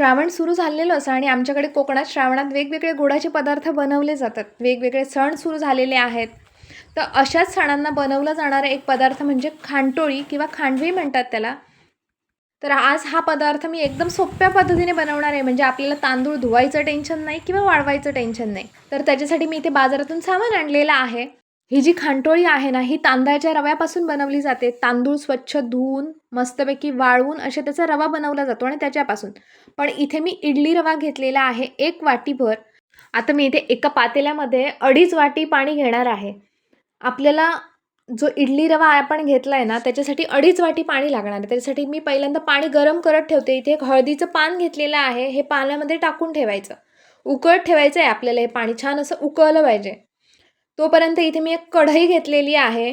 श्रावण सुरू झालेलं असं आणि आमच्याकडे कोकणात श्रावणात वेगवेगळे गोडाचे पदार्थ बनवले जातात. वेगवेगळे सण सुरू झालेले आहेत. तर अशाच सणांना बनवला जाणारा एक पदार्थ म्हणजे खांटोळी किंवा खांडवी म्हणतात त्याला. तर आज हा पदार्थ मी एकदम सोप्या पद्धतीने बनवणार आहे. म्हणजे आपल्याला तांदूळ धुवायचं टेन्शन नाही किंवा वाळवायचं टेन्शन नाही. तर त्याच्यासाठी मी इथे बाजारातून सामान आणलेलं आहे. ही जी खांटोळी आहे ना ही तांदळाच्या रव्यापासून बनवली जाते. तांदूळ स्वच्छ धुवून मस्तपैकी वाळवून असे त्याचा रवा बनवला जातो आणि त्याच्यापासून. पण इथे मी इडली रवा घेतलेला आहे एक वाटीभर. आता मी इथे एका पातेल्यामध्ये अडीच वाटी पाणी घेणार आहे. आपल्याला जो इडली रवा आपण घेतला आहे ना त्याच्यासाठी अडीच वाटी पाणी लागणार आहे. त्याच्यासाठी मी पहिल्यांदा पाणी गरम करत ठेवते. इथे एक हळदीचं पान घेतलेलं आहे. हे पाण्यामध्ये टाकून ठेवायचं. उकळत ठेवायचं आहे आपल्याला हे पाणी. छान असं उकळलं पाहिजे. तोपर्यंत इथे मी एक कढई घेतलेली आहे.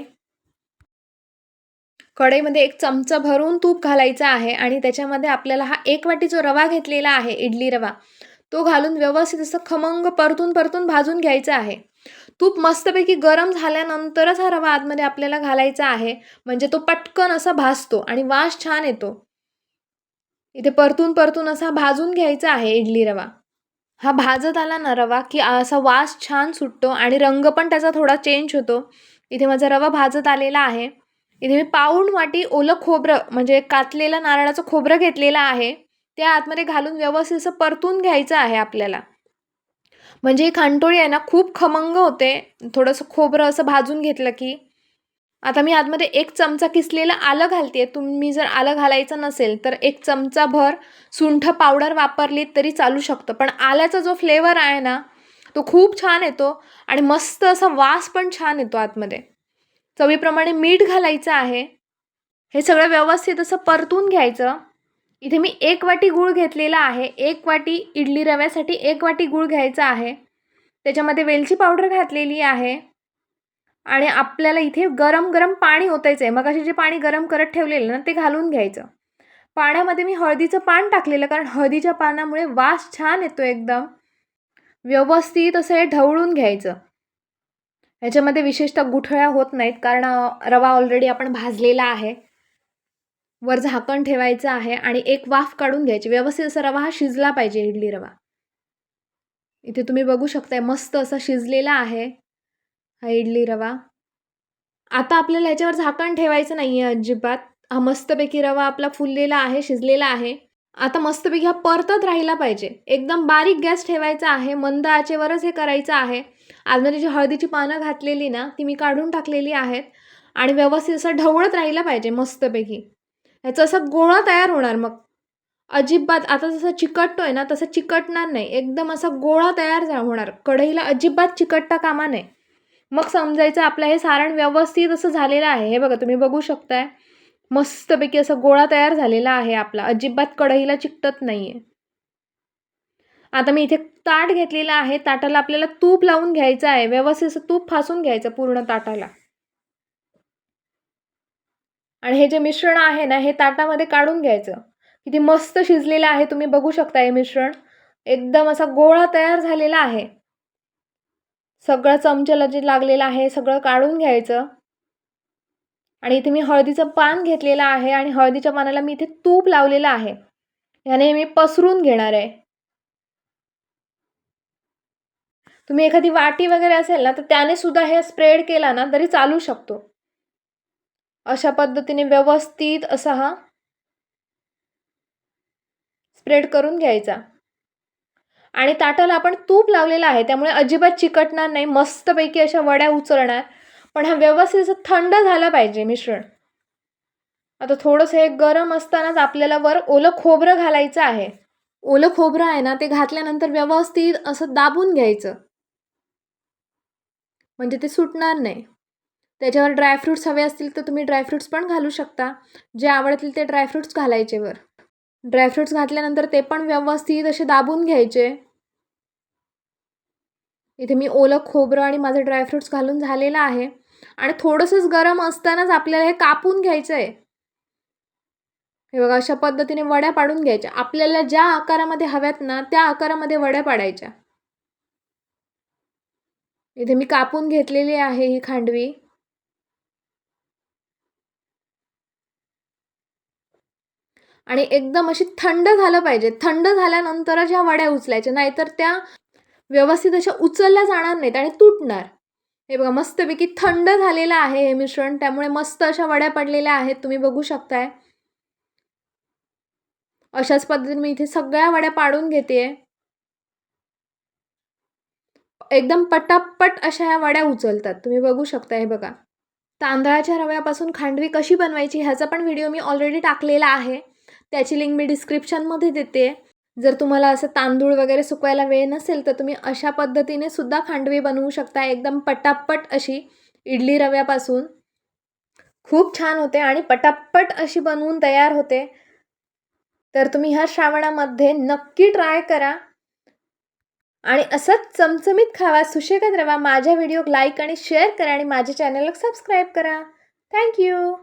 कढईमध्ये एक चमचा भरून तूप घालायचं आहे आणि त्याच्यामध्ये आपल्याला हा एक वाटी जो रवा घेतलेला आहे इडली रवा तो घालून व्यवस्थित असं खमंग परतून परतून भाजून घ्यायचा आहे. तूप मस्तपैकी गरम झाल्यानंतरच हा रवा आतमध्ये आपल्याला घालायचा आहे. म्हणजे तो पटकन असा भाजतो आणि वास छान येतो. इथे परतून परतून असा भाजून घ्यायचा आहे इडली रवा. हा भाजत आला ना रवा की असा वास छान सुटतो आणि रंग पण त्याचा थोडा चेंज होतो. इथे माझा रवा भाजत आलेला आहे. इथे मी पाऊण वाटी ओलं खोबरं म्हणजे कातलेलं नारळाचं खोबरं घेतलेलं आहे. त्या आतमध्ये घालून व्यवस्थित असं परतून घ्यायचं आहे आपल्याला. म्हणजे ही खांटोळी आहे ना खूप खमंग होते. थोडंसं खोबरं असं भाजून घेतलं की आता मी आतमध्ये एक चमचा किसलेलं आलं घालते तुम्ही जर आलं घालायचं नसेल तर एक चमचा भर सुंठ पावडर वापरली तरी चालू शकतं. पण आल्याचा जो फ्लेवर आहे ना तो खूप छान येतो आणि मस्त असा वास पण छान येतो आतमध्ये. चवीप्रमाणे मीठ घालायचं आहे. हे सगळं व्यवस्थित असं परतून घ्यायचं. इथे मी एक वाटी गूळ घेतलेला आहे. एक वाटी इडली रव्यासाठी एक वाटी गूळ घ्यायचा आहे. त्याच्यामध्ये वेलची पावडर घातलेली आहे. आणि आपल्याला इथे गरम गरम पाणी ओतायचं आहे मग असे जे पाणी गरम करत ठेवलेलं ना ते घालून घ्यायचं. पाण्यामध्ये मी हळदीचं पान टाकलेलं कारण हळदीच्या पानामुळे वास छान येतो एकदम. व्यवस्थित असं हे ढवळून घ्यायचं. ह्याच्यामध्ये विशेषतः गुठळ्या होत नाहीत कारण रवा ऑलरेडी आपण भाजलेला आहे. वर झाकण ठेवायचं आहे आणि एक वाफ काढून घ्यायची. व्यवस्थित असा रवा हा शिजला पाहिजे इडली रवा. इथे तुम्ही बघू शकताय मस्त असा शिजलेला आहे हा इडली रवा. आता आपल्याला ह्याच्यावर झाकण ठेवायचं नाही आहे अजिबात. हा मस्तपैकी रवा आपला फुललेला आहे शिजलेला आहे. आता मस्तपैकी हा परतत राहिला पाहिजे. एकदम बारीक गॅस ठेवायचा आहे मंद आचेवरच हे करायचं आहे. आजमध्ये जी हळदीची पानं घातलेली ना ती मी काढून टाकलेली आहेत. आणि व्यवस्थित असं ढवळत राहिलं पाहिजे मस्तपैकी. ह्याचं असं गोळा तयार होणार मग. अजिबात आता जसं चिकटतोय ना तसं चिकटणार नाही. एकदम असा गोळा तयार झा होणार. कढईला अजिबात चिकटता कामा नये. मग समजायचं आपलं हे सारण व्यवस्थित असं झालेलं आहे. हे बघा तुम्ही बघू शकताय. मस्तपैकी असा गोळा तयार झालेला आहे आपला. अजिबात कढईला चिकटत नाही आहे आता मी इथे ताट घेतलेलं आहे. ताटाला आपल्याला तूप लावून घ्यायचं आहे. व्यवस्थित असं तूप फासून घ्यायचं पूर्ण ताटाला. आणि हे जे मिश्रण आहे ना हे ताटामध्ये काढून घ्यायचं. किती मस्त शिजलेलं आहे. तुम्ही बघू शकता हे मिश्रण. एकदम असा गोळा तयार झालेला आहे. सगळं चमच्याला जे लागलेलं आहे सगळं काढून घ्यायचं. आणि इथे मी हळदीचं पान घेतलेलं आहे आणि हळदीच्या पानाला मी इथे तूप लावलेलं आहे. ह्याने मी पसरून घेणार आहे. तुम्ही एखादी वाटी वगैरे असेल ना तर त्याने सुद्धा हे स्प्रेड केला ना तरी चालू शकतो. अशा पद्धतीने व्यवस्थित असा हा स्प्रेड करून घ्यायचा. आणि ताटाला आपण तूप लावलेलं आहे त्यामुळे अजिबात चिकटणार नाही मस्तपैकी अशा वड्या उचलणार. पण हा व्यवस्थित असं थंड झाला पाहिजे मिश्रण. आता थोडंसं हे गरम असतानाच आपल्याला वर ओलं खोबरं घालायचं आहे. ओलं खोबरं आहे ना ते घातल्यानंतर व्यवस्थित असं दाबून घ्यायचं. म्हणजे ते सुटणार नाही. त्याच्यावर ड्रायफ्रूट्स हवे असतील तर तुम्ही ड्रायफ्रूट्स पण घालू शकता. जे आवडतील ते ड्रायफ्रूट्स घालायचे वर. ड्रायफ्रूट्स घातल्यानंतर ते पण व्यवस्थित असे दाबून घ्यायचे. इथे मी ओलं खोबरं आणि माझं ड्रायफ्रूट्स घालून झालेलं आहे. आणि थोडंसंच गरम असतानाच आपल्याला हे कापून घ्यायचं आहे हे बघा अशा पद्धतीने वड्या पाडून घ्यायच्या. आपल्याला ज्या आकारामध्ये हव्यात ना त्या आकारामध्ये वड्या पाडायच्या. इथे मी कापून घेतलेली आहे ही खांडवी. आणि एकदम अशी थंड झालं पाहिजे. थंड झाल्यानंतरच ह्या वड्या उचलायच्या. नाहीतर त्या व्यवस्थित अशा उचलल्या जाणार नाहीत आणि तुटणार. हे बघा मस्तपैकी थंड झालेलं आहे हे मिश्रण. त्यामुळे मस्त अशा वड्या पडलेल्या आहेत. तुम्ही बघू शकताय. अशाच पद्धतीने मी इथे सगळ्या वड्या पाडून घेते एकदम पटापट अशा ह्या वड्या उचलतात. तुम्ही बघू शकता हे बघा. तांदळाच्या रव्यापासून खांडवी कशी बनवायची ह्याचा पण व्हिडिओ मी ऑलरेडी टाकलेला आहे. त्याची लिंक मी डिस्क्रिप्शनमध्ये देते. जर तुम्हाला असं तांदूळ वगैरे सुकवायला वेळ नसेल तर तुम्ही अशा पद्धतीने सुद्धा खांडवी बनवू शकता. एकदम पटापट अशी इडली रव्यापासून. खूप छान होते आणि पटापट अशी बनवून तयार होते. तर तुम्ही ह्या श्रावणामध्ये नक्की ट्राय करा. आणि असंच चमचमीत खावा सुशेगत रवा. माझ्या व्हिडिओ लाईक आणि शेअर करा आणि माझ्या चॅनलला सबस्क्राईब करा. थँक्यू